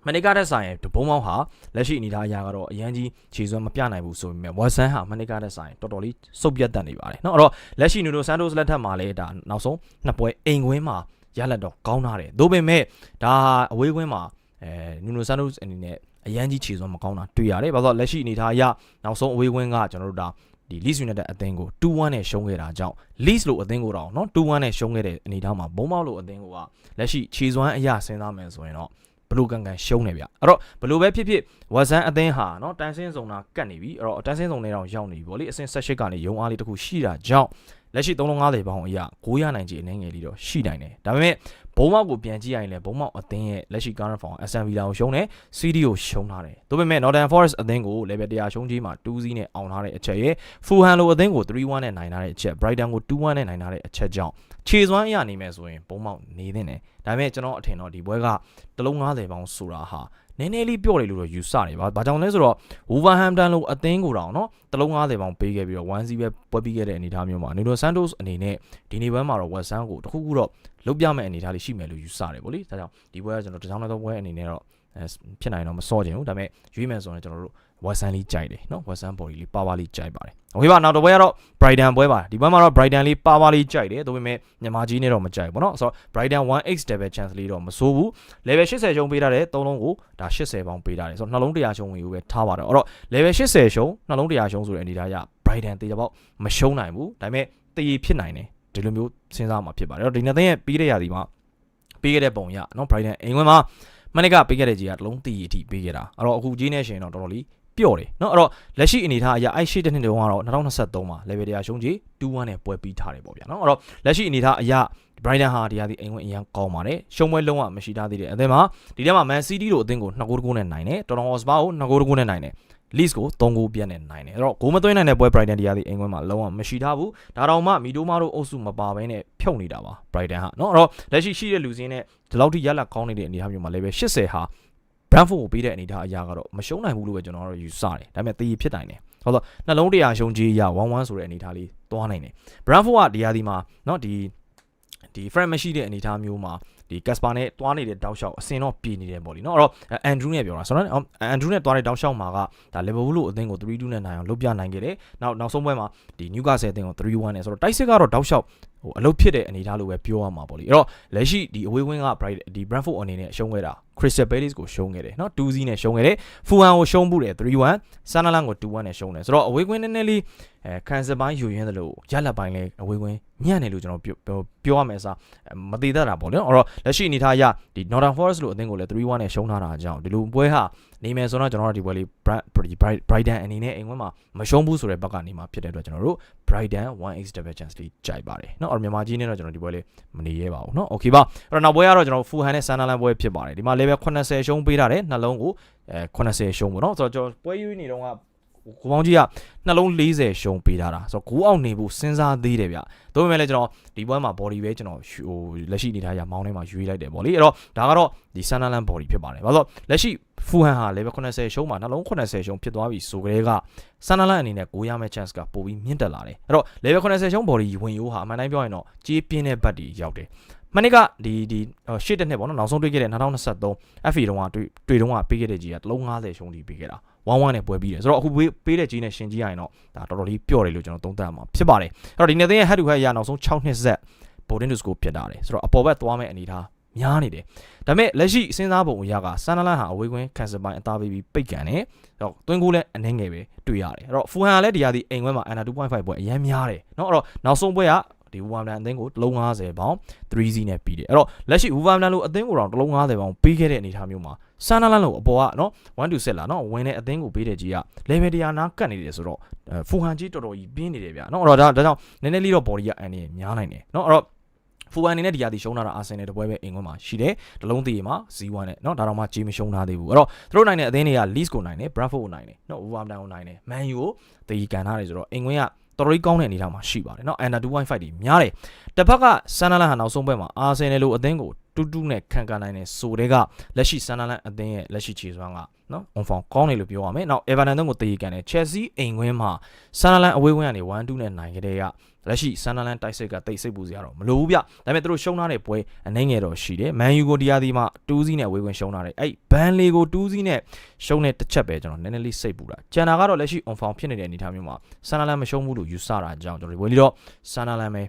Speaker 1: မနိကတဲ့ဆိုင်ရဲ့ဘုံမောက်ဟာလက်ရှိအနေထားအရာကတော့အရန်ကြီးခြေစွမ်းမပြနိုင်ဘူးဆိုပေမဲ့ဝါဆန်ဟာမနိကတဲ့ဆိုင်တော်တော်လေးစုပ်ပြတ်တတ်နေပါတယ်เนาะအဲ့တော့လက်ရှိနူနိုဆန်တိုစ်လက်ထက်မှာလည်းဒါနောက်ဆုံးနှစ်ပွဲအိမ်ကွင်းမှာရလက်တော့ကောင်းထားတယ်ဒါပေမဲ့ဒါအဝေးကွင်းမှာအဲနူနိုဆန်တိုစ်အနေနဲ့အရန်ကြီးခြေစွမ်းမကောင်းတာတွေ့ရတယ်ဘာလို့လဲလက်ရှိအနေထားအရနောက်ဆုံးအဝေးကွင်းကကျွန်တော်တို့ဒါ ဒီ Leeds United အသင်းကို2-1နဲ့ရှုံးခဲ့တာကြောင့် Leeds လို့အသင်းကိုတော့เนาะ2-1နဲ့ရှုံးခဲ့တဲ့အနေအထားမှာဘုံမောက်လို့အသင်းကိုကလက်ရှိခြေစွမ်းအရာစဉ်းစားမယ်ဆိုရင်တော့ဘလူကန်ကန်ရှုံးနေဗျအဲ့တော့ဘလူပဲဖြစ်ဖြစ်ဝက်ဆန်အသင်းဟာเนาะတန်ဆင်းစုံတာကတ်နေပြီအဲ့တော့တန်ဆင်းစုံနေတော့ရောက်နေပြီဗောလေအဆင့်18ကနေရုံအားလေးတစ်ခုရှိတာကြောင့် လက်ရှိ350ပေါင်အရာ900နိုင်ချေအနေငယ်လေးတော့ရှိနိုင်တယ်ဒါပေမဲ့ဘုံမောက်ကိုပြန်ကြည့်ရရင်လည်းဘုံမောက်အသင်းရဲ့လက်ရှိ current form SMV လာကိုရှုံးတယ် CD ကိုရှုံးထားတယ်ဒါပေမဲ့ Northern Forest အသင်းကို level 100ရှုံးကြီးမှာ2 0နဲ့အောင်ထားတဲ့အချက်ရဲ့ Fulham လိုအသင်းကို3-1နဲ့နိုင်ထားတဲ့အချက် Brighton ကို2-1နဲ့နိုင်ထားတဲ့အချက်ကြောင့်ခြေစွမ်းအရနေမယ်ဆိုရင်ဘုံမောက်နေသင့်တယ်ဒါပေမဲ့ကျွန်တော်အထင်တော့ဒီဘွဲကတလုံး90ပေါင်ဆိုတာဟာ နည်းနည်းလေးပြော့တယ်လို့တော့ယူဆတယ်ဗျာ။ဘာကြောင့်လဲဆိုတော့ Wolverhampton လို့အသင်းကိုတောင်နော်တလုံး90ပေါင်ပေးခဲ့ပြီးတော့1-0ပဲပွဲပြီးခဲ့တဲ့အနေအထားမျိုးမှာ Nuno Santos အနေနဲ့ဒီနေ့ပွဲမှာတော့ West Ham ကိုတခုခုတော့လုတ်ပြမဲ့အနေအထားလေးရှိမယ်လို့ယူဆတယ်ဗောလေ။ဒါကြောင့်ဒီပွဲကကျွန်တော်တကြောင်တော့ပွဲအနေနဲ့တော့အဲဖြစ်နိုင်တော့မစော့ချင်ဘူးဒါပေမဲ့ရွေးမယ်ဆိုရင်ကျွန်တော်တို့ West Ham လေးကြိုက်တယ်နော် West Ham body လေးပါပါလေးကြိုက်ပါတယ်။ Okay ပါနောက်တစ်ပွဲကတော့ Brighton ပွဲပါဒီပွဲမှာတော့ Brighton လေးပါပါလေးကြိုက်တယ်ဒါပေမဲ့မြန်မာကြီးနဲ့တော့မကြိုက်ဘူးเนาะဆိုတော့ Brighton 1x double chance လေးတော့မစိုးဘူး level 80ရှုံးပေးထားတယ်သုံးလုံးကိုဒါ80ပေါင်းပေးထားတယ်ဆိုတော့နှလုံး100ရှုံးဝင်ကိုပဲထားပါတယ်အဲ့တော့ level 80ရှုံးနှလုံး100ရှုံးဆိုတဲ့အနေအထားရ Brighton တေချာပေါက်မရှုံးနိုင်ဘူးဒါပေမဲ့တည်ဖြစ်နိုင်တယ်ဒီလိုမျိုးစဉ်းစားမှာဖြစ်ပါတယ်အဲ့တော့ဒီနှစ်သင်းရဲ့ပြီးတဲ့ရာသီမှာပေးခဲ့တဲ့ပုံရเนาะ Brighton အိမ်ဝင်မှာမနေ့ကပေးခဲ့တဲ့ကြီးကတလုံးတည်အထိပေးခဲ့တာအဲ့တော့အခုကြီးနဲ့ရှင်တော့တော်တော်လေး ပျော့တယ်เนาะအဲ့တော့လက်ရှိအနေထားအရအဲ့ရှိတဲ့နှစ်တုန်းကတော့2023မှာ level 100ရှုံးကြီး2-1နဲ့ပွဲပြီးထားတယ်ပေါ့ဗျာเนาะအဲ့တော့လက်ရှိအနေထားအရ Brighton ဟာဒီဟာဒီအိမ်ဝင်အရန်ကောင်းပါတယ်ရှုံးပွဲလုံးဝမရှိထားသေးတယ်အသင်းမှာဒီထဲမှာ Man City တို့အသင်းကို2ဂိုးတကူနဲ့နိုင်တယ် Tottenham Hotspur ကို2ဂိုးတကူနဲ့နိုင်တယ် Leeds ကို3ဂိုးပြတ်နဲ့နိုင်တယ်အဲ့တော့ဂိုးမသွင်းနိုင်တဲ့ပွဲ Brighton ဒီဟာဒီအိမ်ဝင်မှာလုံးဝမရှိထားဘူးဒါတောင်မှမီတိုမာတို့အုပ်စုမပါဘဲနဲ့ဖြုတ်နေတာပါ Brighton ဟာเนาะအဲ့တော့လက်ရှိရှိတဲ့လူစင်းနဲ့ဒီလောက်ထိရလက်ကောင်းနေတဲ့အနေအထားမျိုးမှာလည်းပဲ80ဟာ Brentford ကိုပေးတဲ့အနေအထားအရာကတော့မရှုံးနိုင်ဘူးလို့ပဲကျွန်တော်တို့ယူဆတယ်ဒါပေမဲ့တည်ဖြစ်နိုင်တယ်ဟုတ်တော့နှလုံးတရားရှုံးကြီးရ1-1ဆိုတဲ့အနေအထားလေးသွားနိုင်တယ် Brentford ကဒီဟာဒီမှာเนาะဒီဒီ friend မရှိတဲ့အနေအထားမျိုးမှာဒီ Casper နဲ့တွားနေတဲ့တောက်လျှောက်အစင်တော့ပြည်နေတယ်ပေါ့လीเนาะအဲ့တော့ Andrew နဲ့ပြောတာဆိုတော့ Andrew နဲ့တွားတဲ့တောက်လျှောက်မှာကဒါ Liverpool လို့အသင်းကို3-2နဲ့နိုင်အောင်လုပ်ပြနိုင်ခဲ့တယ်နောက်နောက်ဆုံးပွဲမှာဒီ Newcastle အသင်းကို3-1နဲ့ဆိုတော့တိုက်စစ်ကတော့တောက်လျှောက်ဟိုအလုပ်ဖြစ်တဲ့အနေအထားလို့ပဲပြောရမှာပေါ့လीအဲ့တော့လက်ရှိဒီအဝေးဝင်းက Bright ဒီ Brentford အနေနဲ့ရှုံးခဲ့တာ Crystal Palace ကိုရှုံးခဲ့တယ်เนาะ2-0နဲ့ရှုံးခဲ့တယ် Fulham ကိုရှုံးမှုတယ်3-1 Sunderland ကို2-1နဲ့ရှုံးတယ်ဆိုတော့အဝေးကွင်းနည်းနည်းလေးအဲခန်းစပိုင်းယူရင်းသလိုရလက်ပိုင်းလဲအဝေးကွင်းညံ့တယ်လို့ကျွန်တော်ပြောပြောရမယ်အစားမသေးတတ်တာပေါ့လေအဲ့တော့လက်ရှိအနေထားအရဒီ Northern Forest လို့အသင်းကိုလည်း3-1နဲ့ရှုံးထားတာကြောင့်ဒီလိုပွဲဟာနေမယ်ဆိုတော့ကျွန်တော်တို့ဒီပွဲလေး Brighton အနေနဲ့အိမ်ဝင်းမှာမရှုံးဘူးဆိုတဲ့ဘက်ကနေမှာဖြစ်တဲ့အတွက်ကျွန်တော်တို့ Brighton 1x double chance လေးကြိုက်ပါတယ်เนาะအော်မြန်မာကြီးနဲ့တော့ကျွန်တော်ဒီပွဲလေးမနေရဲပါဘူးเนาะ Okay ပါအဲ့တော့နောက်ပွဲကတော့ကျွန်တော် Fulham နဲ့ Sunderland ပွဲဖြစ်ပါတယ်ဒီမှာ ပဲ80ရှုံးပေးထားတယ်နှလုံးကိုအဲ80ရှုံးပေါ့နော်ဆိုတော့ကျွန်တော်ပွဲရွေးနေတော့ကကိုပေါင်းကြီးကနှလုံး40ရှုံးပေးထားတာဆိုတော့ဂိုးအောင်နေဖို့စဉ်းစားသေးတယ်ဗျဒါပေမဲ့လည်းကျွန်တော်ဒီပွဲမှာ body ပဲကျွန်တော်ဟိုလက်ရှိအနေထားရမောင်းထဲမှာရွေးလိုက်တယ်ပေါ့လေအဲ့တော့ဒါကတော့ဒီ Sunderland body ဖြစ်ပါတယ်ဘာလို့လက်ရှိ Fulham ဟာ level 80ရှုံးမှာနှလုံး80ရှုံးဖြစ်သွားပြီဆိုကြတဲ့က Sunderland အနေနဲ့ဂိုးရမယ့် chance ကပိုပြီးမြင့်တက်လာတယ်အဲ့တော့ level 80ရှုံး body ဝင်ရိုးဟာအမှန်တိုင်းပြောရင်တော့ကြေးပြင်းတဲ့ဘက်တွေရောက်တယ် မနေ့ကဒီဒီရှေ့တစ်နှစ်ပေါ့နော်နောက်ဆုံးတွေ့ခဲ့တဲ့2023 FA တုန်းကတွေ့တွေ့တုန်းကပေးခဲ့တဲ့ကြီးက350ရှုံးတီးပေးခဲ့တာ1-1နဲ့ပွဲပြီးတယ်ဆိုတော့အခုပေးတဲ့ကြီးနဲ့ရှင်ကြီးရရင်တော့ဒါတော်တော်လေးပျော့တယ်လို့ကျွန်တော်သုံးသပ်မှာဖြစ်ပါတယ်အဲ့တော့ဒီနေ့သင်းရဲ့ head to head ရနောက်ဆုံး6နှစ်ဆက် Bolden to score ဖြစ်တာတယ်ဆိုတော့အပေါ်ဘက်သွားမဲ့အနေထားများနေတယ်ဒါပေမဲ့လက်ရှိစဉ်းစားပုံအရကဆန်နလန်ဟာအဝေးကွင်းကန်ဆယ်ပိုင်းအသားပေးပြီးပိတ်ကန်တယ်အဲ့တော့တွင်းကူးလည်းအနှဲငယ်ပဲတွေ့ရတယ်အဲ့တော့ဖူဟန်ကလည်းဒီဟာဒီအိမ်ခွဲမှာ under 2.5ပွဲအရင်များတယ်เนาะအဲ့တော့နောက်ဆုံးပွဲက ဒီဝူဗမ်လန်အသင်းကို350ပေါင်3 0နဲ့ပြီးတယ်အဲ့တော့လက်ရှိဝူဗမ်လန်လိုအသင်းကိုတော့350ပေါင်ပြီးခဲ့တဲ့အနေအထားမျိုးမှာဆန်နလန်လိုအပေါ်ကနော်1 to 7လာနော်ဝင်တဲ့အသင်းကိုပေးတဲ့ကြီးက level တရားနာကတ်နေတယ်ဆိုတော့ဖူဟန်ကြီးတော်တော်ကြီးပြင်းနေတယ်ဗျာနော်အဲ့တော့ဒါဒါကြောင့်နည်းနည်းလေးတော့ body ကအန်နေများနိုင်တယ်နော်အဲ့တော့ဖူဟန်အနေနဲ့ဒီရာသီရှုံးလာတာအာဆင်နယ်တပွဲပဲအင်ကွန်းမှာရှိတယ်။တလုံးသေးမှာ0-1နဲ့เนาะဒါတော့မှဂျီမရှုံးထားသေးဘူး။အဲ့တော့သူတို့နိုင်တဲ့အသင်းတွေက Leeds ကိုနိုင်တယ် Bradford ကိုနိုင်တယ်เนาะ Wolverhampton ကိုနိုင်တယ် Man U ကိုတေးကန်ထားတယ်ဆိုတော့အင်ကွန်းက တော်တော်ကြီးကောင်းတဲ့အနေအထားမှာရှိပါတယ်เนาะ under 2.5တွေများတယ်တစ်ဖက်ကဆန်နလန်ဟာနောက်ဆုံးပွဲမှာအာဆင်နယ်လိုအသင်းကို တူးတူးနဲ့ခံကန်နိုင်တယ်ဆိုတဲ့ကလက်ရှိဆန်နာလန်အသင်းရဲ့လက်ရှိခြေစွမ်းကနော် on form ကောင်းတယ်လို့ပြောရမယ်နောက် Everton တို့ကိုတည်ကန်တယ် Chelsea အိမ်ခွင်းမှာဆန်နာလန်အဝေးခွင်းကနေ1-2နဲ့နိုင်ကြတဲ့က လက်ရှိဆန်နာလန်တိုက်စစ်ကတိတ်စိတ်ပူစရာတော့မလိုဘူးဗျဒါပေမဲ့သူတို့ရှုံးထားတဲ့ပွဲအနှိမ့်ငယ်တော့ရှိတယ်မန်ယူကိုတရားဒီမှာ2စီးနဲ့အဝေးခွင်းရှုံးထားတယ်အဲ့ဘန်လီကို2စီးနဲ့ရှုံးတဲ့တစ်ချက်ပဲကျွန်တော်နည်းနည်းလေးစိတ်ပူတာကျန်တာကတော့လက်ရှိ on form ဖြစ်နေတဲ့အနေအထားမျိုးမှာဆန်နာလန်မရှုံးဘူးလို့ယူဆတာအကြောင်းကျွန်တော်ဒီဝေလီတော့ဆန်နာလန်ပဲ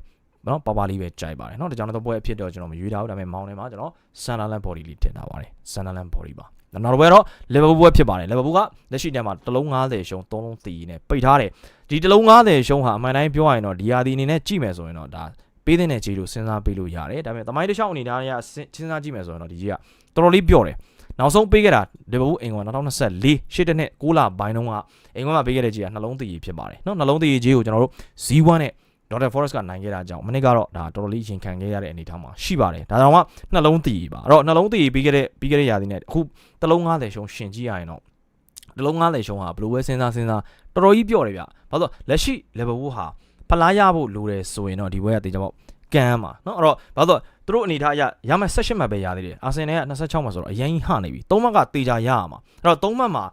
Speaker 1: နော်ပါပါလေးပဲကြိုက်ပါတယ်နော်ဒါကြောင့်တော့ပွဲအဖြစ်တော့ကျွန်တော်မရွေးတာဘူးဒါပေမဲ့မောင်းနေမှာကျွန်တော်ဆန်နာလန် body လေးတင်တာပါတယ်ဆန်နာလန် body ပါ နောက်တစ်ပွဲတော့လီဗာပူးပွဲဖြစ်ပါတယ်လီဗာပူးကလက်ရှိတန်းမှာတလုံး90ရှုံး3လုံးတီးနဲ့ပိတ်ထားတယ်ဒီတလုံး90ရှုံးဟာအမှန်တိုင်းပြောရရင်တော့ဒီယာဒီအနေနဲ့ကြည့်မယ်ဆိုရင်တော့ဒါပေးတဲ့ခြေလို့စဉ်းစားပေးလို့ရတယ်ဒါပေမဲ့တမိုင်းတစ်ချောင်းအနေနဲ့အရစဉ်းစားကြည့်မယ်ဆိုရင်တော့ဒီကြီးကတော်တော်လေးပြော့တယ်နောက်ဆုံးပေးခဲ့တာလီဗာပူးအင်္ဂလန်2024ရှစ်တနှစ်6လပိုင်းတုန်းကအင်္ဂလန်မှာပေးခဲ့တဲ့ကြီးကနှလုံးတည်ဖြစ်ပါတယ်နော်နှလုံးတည်ကြီးကိုကျွန်တော်တို့ Z1 နဲ့ Dr. Forest ကနိုင်ခဲ့တာကြောင့်မနစ်ကတော့ဒါတော်တော်လေးရင်ခံခဲ့ရတဲ့အနေအထားမှာရှိပါတယ်ဒါကြောင့်မှနှလုံးတည်ပါအဲ့တော့နှလုံးတည်ပြီးခဲ့တဲ့ပြီးခဲ့တဲ့ရာသီနဲ့အခုတလုံး90ရှုံးရှင်ကြည့်ရရင်တော့တလုံး90ရှုံးဟာဘယ်လိုပဲစဉ်းစားစဉ်းစားတော်တော်ကြီးပြော့တယ်ဗျဘာလို့လက်ရှိ level 4ဟာဖလားရဖို့လိုတယ်ဆိုရင်တော့ဒီဘွဲကတေချာပေါ့ကမ်းမှာเนาะအဲ့တော့ဘာလို့သူတို့အနေထားအရရမယ်16မှတ်ပဲရသေးတယ်အာဆင်နယ်က26မှတ်ဆိုတော့အရင်ကြီးဟနေပြီ3မှတ်ကတေချာရရမှာအဲ့တော့3မှတ်မှာ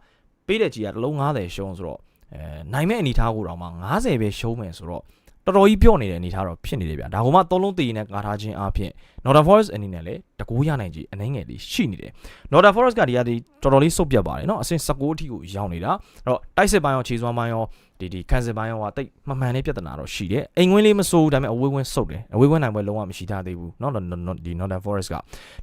Speaker 1: ပေးတဲ့ကြီးကတလုံး90ရှုံးဆိုတော့အဲနိုင်မဲ့အနေထားကိုတော့မှ90ပဲရှုံးမယ်ဆိုတော့ တော်တော်ကြီးပြော့နေတဲ့အနေထားတော့ဖြစ်နေတယ်ဗျဒါကမှသုံးလုံးတည်နေကာထားခြင်းအပြင် Northern Forest အနေနဲ့လည်းတကူရနိုင်ကြီးအနှဲငယ်လေးရှိနေတယ် Northern Forest ကဒီကဒီတော်တော်လေးစုပ်ပြတ်ပါတယ်เนาะအဆင့်16အထိကိုရောက်နေတာအဲ့တော့တိုက်စစ်ပိုင်းရောခြေစွမ်းပိုင်းရော ဒီဒီခန်းစစ်ပိုင်းရောကတိတ်မမှန်တဲ့ပြဿနာတော့ရှိတယ်အိမ်ဝင်းလေးမစိုးဘူးဒါပေမဲ့အဝေးဝင်းစုပ်တယ်အဝေးဝင်းနိုင်ပွဲလုံးဝမရှိထားသေးဘူးเนาะဒီ Northern Forest က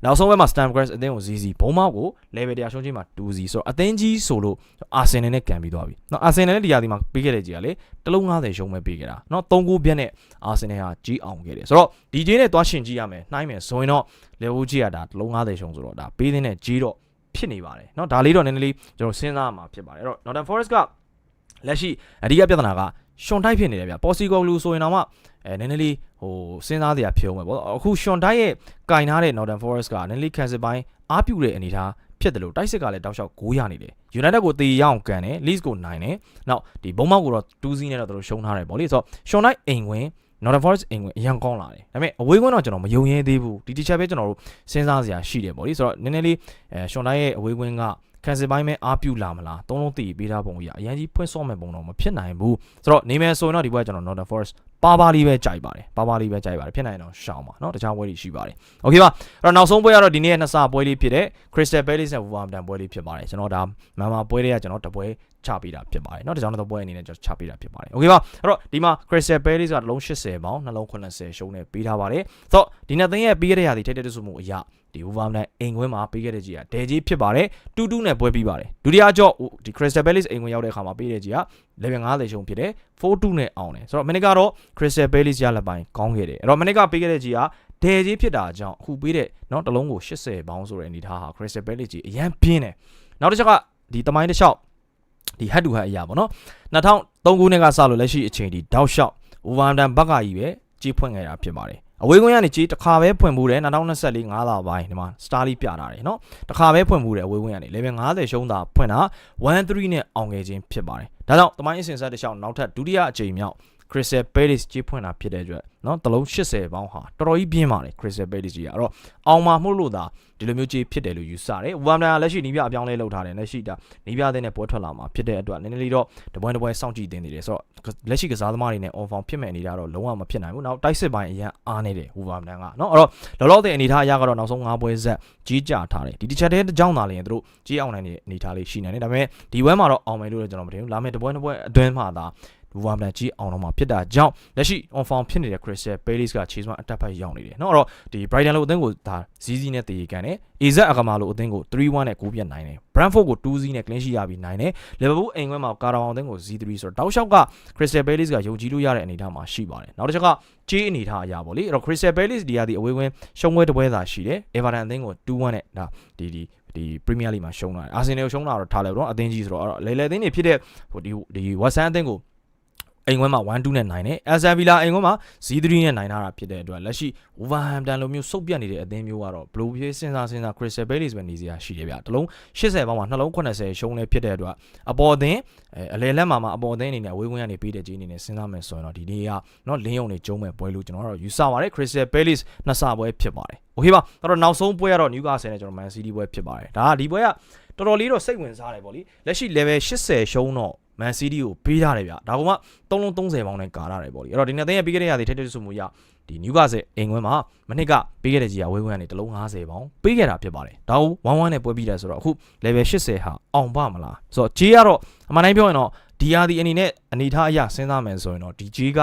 Speaker 1: နောက်ဆုံးဘက်မှာ Stamford အသင်းကို ZZ ဘုံမောက်ကို level တရားရှုံးချင်းမှာ 2Z ဆိုတော့အသင်းကြီးဆိုလို့ Arsenal နဲ့ကန်ပြီးသွားပြီเนาะ Arsenal နဲ့ဒီရာဒီမှာပေးခဲ့တဲ့ကြီးကလေတလုံး90ရှုံးပဲပေးခဲ့တာเนาะ3ဂိုးပြက်နဲ့ Arsenal ဟာကြီးအောင်ခဲ့တယ်ဆိုတော့ DJ နဲ့သွားရှင်ကြည့်ရမယ်နှိုင်းမယ်ဆိုရင်တော့ level ကြီးကဒါတလုံး90ရှုံးဆိုတော့ဒါပေးတဲ့ကြီးတော့ဖြစ်နေပါတယ်เนาะဒါလေးတော့နည်းနည်းလေးကျွန်တော်စဉ်းစားရမှာဖြစ်ပါတယ်အဲ့တော့ Northern Forest က လက်ရှိအဓိကပြဿနာကရှွန်တိုက်ဖြစ်နေတယ်ဗျပေါ်စီကောလူဆိုရင်တော့မှအဲနည်းနည်းလေးဟိုစဉ်းစားစရာဖြစ်အောင်ပဲပေါ့အခုရှွန်တိုက်ရဲ့ကင်ထားတဲ့ Northern Forest ကနည်းနည်းလေးခက်စစ်ပိုင်းအားပြုတဲ့အနေထားဖြစ်တယ်လို့တိုက်စစ်ကလည်းတောက်လျှောက်9ရနေတယ် United ကိုတေးရအောင်ကန်တယ် Leeds ကိုနိုင်တယ်နောက်ဒီဘုံမောက်ကိုတော့2စီးနဲ့တော့သူတို့ရှုံးထားတယ်ပေါ့လေဆိုတော့ရှွန်တိုက်အိမ်ဝင် Northern Forest အိမ်ဝင်အရန်ကောင်းလာတယ်ဒါပေမဲ့အဝေးကွင်းတော့ကျွန်တော်မယုံရဲသေးဘူးဒီ teacher ပဲကျွန်တော်တို့စဉ်းစားစရာရှိတယ်ပေါ့လေဆိုတော့နည်းနည်းလေးအဲရှွန်တိုက်ရဲ့အဝေးကွင်းက ကန်စစ်ပိုင်းမဲ့အားပြုလာမလားသုံးလုံးတည်ပေးထားပုံကြီးအရင်ကြီးဖွင့်စော့မဲ့ပုံတော့မဖြစ်နိုင်ဘူးဆိုတော့နေမယ်ဆိုရင်တော့ဒီဘက်ကျွန်တော် Northern Forest ပါပါလေးပဲကြိုက်ပါတယ်ပါပါလေးပဲကြိုက်ပါတယ်ဖြစ်နိုင်တော့ရှောင်းပါเนาะတခြားပွဲတွေရှိပါတယ်โอเคပါအဲ့တော့နောက်ဆုံးပွဲကတော့ဒီနေ့ရဲ့နှစ်ဆပွဲလေးဖြစ်တဲ့ Crystal Palace နဲ့ Wolverhampton ပွဲလေးဖြစ်ပါတယ်ကျွန်တော်ဒါမန်မာပွဲတွေကကျွန်တော်တပွဲချပေးတာဖြစ်ပါတယ်เนาะတခြားတော့ပွဲအနေနဲ့ကျွန်တော်ချပေးတာဖြစ်ပါတယ်โอเคပါအဲ့တော့ဒီမှာ Crystal Palace ကလုံး80ပေါင်နှလုံး80ရှုံးနေပေးထားပါတယ်ဆိုတော့ဒီနှစ်သိန်းရဲ့ပြီးခဲ့တဲ့ရာသီထိတ်တဲ့ဆုမှုအရာဒီ Wolverhampton အိမ်ခွင်းမှာပေးခဲ့တဲ့ကြီးကဒဲကြီးဖြစ်ပါတယ်တူတူနဲ့ပွဲပြီးပါတယ်ဒုတိယကြော့ဒီ Crystal Palace အိမ်ခွင်းရောက်တဲ့အခါမှာပေးတဲ့ကြီးက level 50ရှုံးဖြစ်တယ်4-2နဲ့အောင်တယ်ဆိုတော့မနစ်ကတော့ Crystal Palace ရလက်ပိုင်းကောင်းခဲ့တယ်အဲ့တော့မနစ်ကပေးခဲ့တဲ့ကြီးကဒဲကြီးဖြစ်တာကြောင့်အခုပေးတဲ့เนาะတလုံးကို80ပေါင်းဆိုတဲ့အနေထားဟာ Crystal Palace ကြီးအရန်ပြင်းတယ်နောက်တစ်ချက်ကဒီတမိုင်းတစ်လျှောက်ဒီ head to head အရာပေါ့နော်2003ခုနှစ်ကစလို့လက်ရှိအချိန်ဒီတောက်လျှောက် Wolverhampton ဘက်ကကြီးပဲကြီးဖွင့်ခဲ့တာဖြစ်ပါတယ် အဝေးကွင်းကနေကြီးတစ်ခါပဲဖွင့်မှုတယ်2024 5လပိုင်းဒီမှာ star လေးပြထားတယ်เนาะတစ်ခါပဲဖွင့်မှုတယ်အဝေးကွင်းကနေ level 50ရှုံးတာဖွင့်တာ1-3နဲ့အောင်ခဲ့ခြင်းဖြစ်ပါတယ်ဒါကြောင့်တမိုင်းအစင်ဆက်တစ်လျှောက်နောက်ထပ်ဒုတိယအကြိမ်မြောက် Crystal Palace ကြီးဖွင့်တာဖြစ်တဲ့အတွက်เนาะတလုံး80ပေါင်းဟာတော်တော်ကြီးပြင်းပါတယ် Crystal Palace ကြီးကအဲ့တော့အောင်မှာမှုလို့သာဒီလိုမျိုးကြီးဖြစ်တယ်လို့ယူဆတယ်ဝမ်ဒန်ကလက်ရှိနီးပြအပြောင်းလဲလုပ်ထားတယ်လက်ရှိဒါနီးပြတဲ့နဲ့ပွဲထွက်လာမှာဖြစ်တဲ့အတွက်နည်းနည်းလေးတော့တပွဲတပွဲစောင့်ကြည့်တင်နေတယ်ဆိုတော့လက်ရှိကစားသမားတွေနဲ့ on form ဖြစ်မဲ့အနေထားတော့လုံးဝမဖြစ်နိုင်ဘူးနောက်တိုက်စစ်ပိုင်းအရင်အားနေတယ်ဝမ်ဒန်ကเนาะအဲ့တော့လောလောဆယ်အနေထားအရကတော့နောက်ဆုံး၅ပွဲဆက်ကြီးကြထားတယ်ဒီတစ်ချက်တည်းတစ်ကြောင်းသာလျင်သူတို့ကြီးအောင်နိုင်တဲ့အနေထားလေးရှိနေတယ်ဒါပေမဲ့ဒီဝဲမှာတော့အောင်မယ်လို့လည်းကျွန်တော်မထင်ဘူးလာမယ့်တပွဲတပွဲအတွင်းမှာသာ ဘူဝမ်ပလန်ကြီးအောင်တော့မှာဖြစ်တာကြောင့်လက်ရှိ on form ဖြစ်နေတဲ့ Crystal Palace ကခြေစွမ်းအတက်ဖက်ရောက်နေတယ်เนาะအဲ့တော့ဒီ Brighton လို့အသင်းကိုဒါဇီးဇီးနဲ့တည်ကန်တယ် AZ အကမာလို့အသင်းကို3-1နဲ့9ပြတ်နိုင်တယ် Brentford ကို2-0နဲ့ clean sheet ရပြီးနိုင်တယ် Liverpool အိမ်ခွဲမှာကာရာအောင်အသင်းကို 0-3ဆိုတော့တောက်လျှောက်က Crystal Palace ကယုံကြည်လို့ရတဲ့အနေအထားမှာရှိပါတယ်နောက်တစ်ချက်ကကြေးအနေအထားအရာပေါ့လေအဲ့တော့ Crystal Palace ဒီကဒီအဝေးဝင်ရှုံးပွဲတစ်ပွဲသာရှိတယ် Everton အသင်းကို2-1နဲ့ဒါဒီဒီဒီ Premier League မှာရှုံးလာတယ်အာဆင်နယ်ကိုရှုံးလာတော့ထားလိုက်တော့အသင်းကြီးဆိုတော့အဲ့တော့လေလေအသင်းတွေဖြစ်တဲ့ဟိုဒီဒီ West Ham အသင်းကို အိမ်ခွဲမှာ1-2နဲ့နိုင်တယ်။ Aston Villa အိမ်ခွဲမှာ0-3နဲ့နိုင်ထားတာဖြစ်တဲ့အတွက်လက်ရှိ Wolverhampton လိုမျိုးစုပ်ပြတ်နေတဲ့အသင်းမျိုးကတော့ဘလိုပြေးစဉ်းစားစဉ်းစား Crystal Palace ပဲနေစရာရှိတယ်ဗျ။တစ်လုံး80ပေါင်းမှာနှလုံး80ရှုံးနေဖြစ်တဲ့အတွက်အပေါ်အသင်းအဲအလေလက်မှာမှာအပေါ်အသင်းအနေနဲ့ဝေးဝင်းကနေပေးတဲ့ကြီးအနေနဲ့စဉ်းစားမယ်ဆိုရင်တော့ဒီနေ့ကနော်လင်းယုံနေကျုံးမဲ့ပွဲလို့ကျွန်တော်တို့ယူဆပါတယ် Crystal Palace နှစ်ဆပွဲဖြစ်ပါတယ်။ Okay ပါ။အဲ့တော့နောက်ဆုံးပွဲကတော့ Newcastle နဲ့ကျွန်တော် Man City ပွဲဖြစ်ပါတယ်။ဒါကဒီပွဲကတော်တော်လေးတော့စိတ်ဝင်စားတယ်ပေါ့လေ။လက်ရှိ level 80ရှုံးတော့ Man City ကိုပေးထားတယ်ဗျ။ဒါကမှ3လုံး30ပေါင်းနဲ့ကာထားတယ်ပေါ့လေ။အဲ့တော့ဒီနေ့သိန်းရပြီးခဲ့တဲ့ရာသီထိတ်ထိတ်ဆူမှုရဒီ Newcastle အိမ်ခွင်းမှာမနစ်ကပေးခဲ့တဲ့ကြီးကဝေးဝန်းကနေတလုံး50ပေါင်းပေးခဲ့တာဖြစ်ပါတယ်။ဒါကို1-1နဲ့ပွဲပြီးတယ်ဆိုတော့အခု level 80ဟာအောင်ပါမလား။ဆိုတော့ J ကတော့အမှန်တိုင်းပြောရင်တော့ဒီရာသီအနေနဲ့အနေထားအရစဉ်းစားမယ်ဆိုရင်တော့ဒီ J က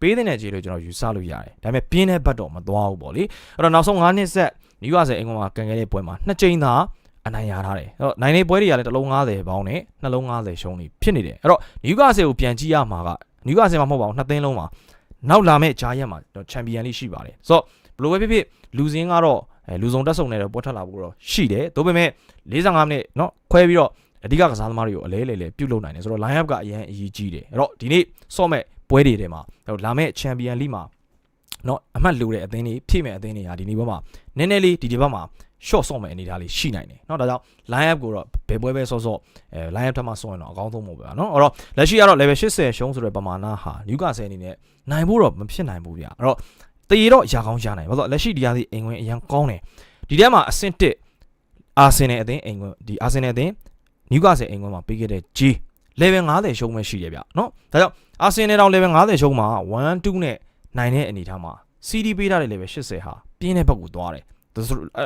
Speaker 1: ပေးတဲ့ J လို့ကျွန်တော်ယူဆလို့ရတယ်။ဒါပေမဲ့ပြင်းတဲ့ဘတ်တော့မသွားဘူးပေါ့လေ။အဲ့တော့နောက်ဆုံး9နှစ်ဆက် Newcastle အိမ်ခွင်းမှာကန်ခဲ့တဲ့ပွဲမှာနှစ်ကြိမ်သာ အနိုင်ရထားတယ်အဲ့တော့နိုင်နေပွဲတွေကလည်းတစ်လုံး90ပေါင်းနဲ့နှလုံး90ရှုံးနေဖြစ်နေတယ်အဲ့တော့နယူကာဆယ်ကိုပြန်ကြည့်ရမှာကနယူကာဆယ်မှာမဟုတ်ပါဘူးနှစ်သင်းလုံးမှာနောက်လာမဲ့ဂျာယက်မှာချန်ပီယံလိရှိပါတယ်ဆိုတော့ဘယ်လိုပဲဖြစ်ဖြစ်လူစင်းကတော့အဲလူစုံတက်ဆုံနေတဲ့ပွဲထွက်လာဖို့တော့ရှိတယ်ဒါပေမဲ့45မိနစ်เนาะခွဲပြီးတော့အဓိကကစားသမားတွေကိုအလဲလဲလဲပြုတ်လုံနိုင်တယ်ဆိုတော့ line up ကအရင်အရေးကြီးတယ်အဲ့တော့ဒီနေ့ဆော့မဲ့ပွဲတွေထဲမှာလာမဲ့ချန်ပီယံလိမှာ เนาะအမှတ်လိုတဲ့အသင်းတွေဖြည့်မဲ့အသင်းတွေဟာဒီနေ့ဘက်မှာနည်းနည်းလေးဒီဒီဘက်မှာ short ဆော့မဲ့အနေအထားလေးရှိနိုင်တယ်เนาะဒါကြောင့် line up ကိုတော့ဘယ်ပွဲပဲဆော့ဆော့အဲ line up ထက်မှဆော့ရင်တော့အကောင်းဆုံးပေါ့ဗျာเนาะအဲ့တော့လက်ရှိကတော့ level 80ရှုံးဆိုတဲ့ပမာဏဟာ Newcastle အနေနဲ့နိုင်ဖို့တော့မဖြစ်နိုင်ဘူးဗျာအဲ့တော့တရေတော့ရာကောင်းရနိုင်ဘာလို့လက်ရှိဒီဟာဒီအိမ်ဝင်အရင်ကောင်းတယ်ဒီထဲမှာအဆင့်1အာဆင်နယ်အသင်းအိမ်ဝင်ဒီအာဆင်နယ်အသင်း Newcastle အိမ်ဝင်မှာပေးခဲ့တဲ့ G level 90ရှုံးမဲ့ရှိတယ်ဗျเนาะဒါကြောင့်အာဆင်နယ်တောင် level 90ရှုံးမှာ1 2နဲ့ နိုင်တဲ့အနေထားမှာ CD ပေးထားတဲ့ level 80ဟာပြင်းတဲ့ဘက်ကိုသွားတယ်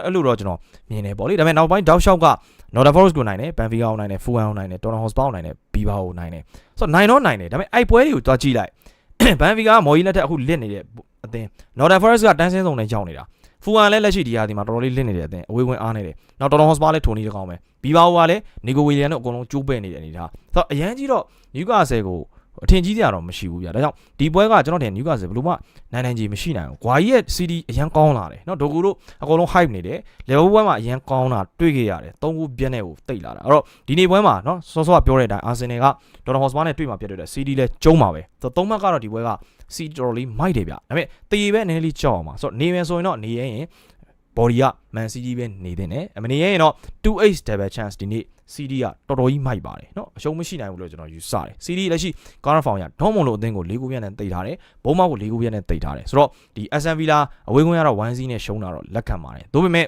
Speaker 1: အဲ့လိုတော့ကျွန်တော်မြင်နေပေါ့လေဒါပေမဲ့နောက်ပိုင်းတောက်လျှောက်က Northern Forest ကိုနိုင်တယ် Benfica ကိုနိုင်တယ် Fulham ကိုနိုင်တယ် Tottenham Hotspur ကိုနိုင်တယ် Biba ကိုနိုင်တယ်ဆိုတော့နိုင်တော့နိုင်တယ်ဒါပေမဲ့အိုက်ပွဲတွေကိုတွားကြည့်လိုက် Benfica ကမော်ကြီးလက်ထက်အခုလစ်နေတဲ့အသင်း Northern Forest ကတန်းစင်းစုံနဲ့ကြောက်နေတာ Fulham လည်းလက်ရှိဒီရာဒီမှာတော်တော်လေးလစ်နေတဲ့အသင်းအဝေးဝင်အားနေတယ်နောက် Tottenham Hotspur လည်းထုံနေတကောင်းပဲ Biba ကလည်း Nico Williams တို့အကုန်လုံးကျိုးပဲ့နေတဲ့အနေထားဆိုတော့အရန်ကြီးတော့ Newcastle ကို အထင်ကြီးစရာတော့မရှိဘူးဗျာဒါကြောင့်ဒီပွဲကကျွန်တော်ထင် Newcastle ဘယ်လိုမှနိုင်နိုင်ကြီးမရှိနိုင်ဘူး။ဂွာကြီးရဲ့ CD အရန်ကောင်းလာတယ်။နော်ဒိုကူတို့အကုန်လုံး hype နေတယ်။ level ပွဲမှာအရန်ကောင်းတာတွေ့ခဲ့ရတယ်။သုံးခုပြက်နဲ့ကိုတိတ်လာတာ။အဲ့တော့ဒီနေ့ပွဲမှာနော်စောစောကပြောတဲ့အတိုင်း Arsenal က Tottenham Hotspur နဲ့တွေ့မှာပြတ်တဲ့ CD လဲကျုံးပါပဲ။ဆိုတော့သုံးမှတ်ကတော့ဒီပွဲက CD တော်တော်လေးမိုက်တယ်ဗျ။ဒါပေမဲ့တရေပဲနည်းနည်းလေးကြောက်အောင်ပါ။ဆိုတော့နေမယ်ဆိုရင်တော့နေရင် body က Man City ပဲနေတဲ့နဲ့အမနေရင်တော့2-8 double chance ဒီနေ့ CD ကတော်တော်ကြီးမိုက်ပါတယ်เนาะအရှုံးမရှိနိုင်ဘူးလို့ကျွန်တော်ယူဆတယ် CD လက်ရှိ corner form ရဒေါမွန်လိုအသင်းကို၄ခုပြတ်နဲ့တိတ်ထားတယ်ဘုံမောက်ကို၄ခုပြတ်နဲ့တိတ်ထားတယ်ဆိုတော့ဒီ Aston Villa အဝေးကွင်းကတော့1 C နဲ့ရှုံးတာတော့လက်ခံပါတယ်ဒါပေမဲ့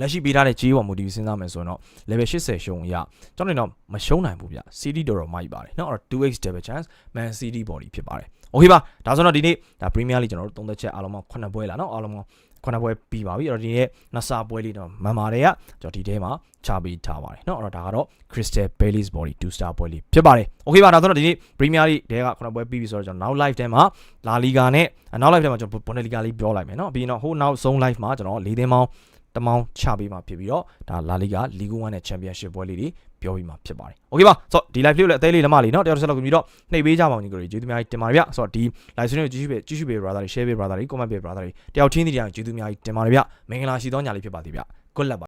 Speaker 1: လက်ရှိပေးထားတဲ့ကြေးပေါ်မူတည်စဉ်းစားမယ်ဆိုရင်တော့ level 80ရှုံးရကျွန်တော်တို့တော့မရှုံးနိုင်ဘူးဗျ CD တော်တော်မိုက်ပါတယ်เนาะအဲ့တော့ 2x double chance Man City body ဖြစ်ပါတယ်โอเคပါဒါဆိုတော့ဒီနေ့ဒါ Premier League ကျွန်တော်တို့သုံးသက်ချက်အားလုံးပေါင်း9ပွဲလာเนาะအားလုံးပေါင်း ခုနပွဲပြီးပါပြီအဲ့တော့ဒီနေ့နှစ်စာပွဲလေးတော့မန်မာတွေကကျွန်တော်ဒီထဲမှာချပေးထားပါတယ်เนาะအဲ့တော့ဒါကတော့ Crystal Palace Body 2 star ပွဲလေးဖြစ်ပါတယ်โอเคပါဒါဆိုတော့ဒီနေ့ Premier League တဲကခုနပွဲပြီးပြီဆိုတော့ကျွန်တော်နောက် live ထဲမှာ La Liga နဲ့နောက် live ထဲမှာကျွန်တော် Bundesliga လေးပြောလိုက်မယ်เนาะပြီးရင်တော့ဟိုနောက်ဆုံး live မှာကျွန်တော်၄သင်းပေါင်းတမောင်းချပေးမှာဖြစ်ပြီးတော့ဒါလာလီဂါလီဂို1နဲ့ချန်ပီယံရှစ်ပွဲလေးတွေ ပြောပြီးမှာဖြစ်ပါတယ်။ Okay ပါဆိုတော့ဒီ live လေးကိုလည်းအသေးလေးလက်မလေးเนาะတယောက်တစ်ချက်လောက်ပြီးတော့နှိပ်ပေးကြပါဦးညီကိုတွေကျေးဇူးများကြီးတင်ပါတယ်ဗျ။ဆိုတော့ဒီ live stream ကိုကြည့်ရှုပေးကြည့်ရှုပေး brother တွေ share ပေး brother တွေ comment ပေး brother တွေတယောက်ချင်းစီတိုင်းကျေးဇူးများကြီးတင်ပါတယ်ဗျ။မင်္ဂလာရှိသောညလေးဖြစ်ပါသေးဗျ။ Good luck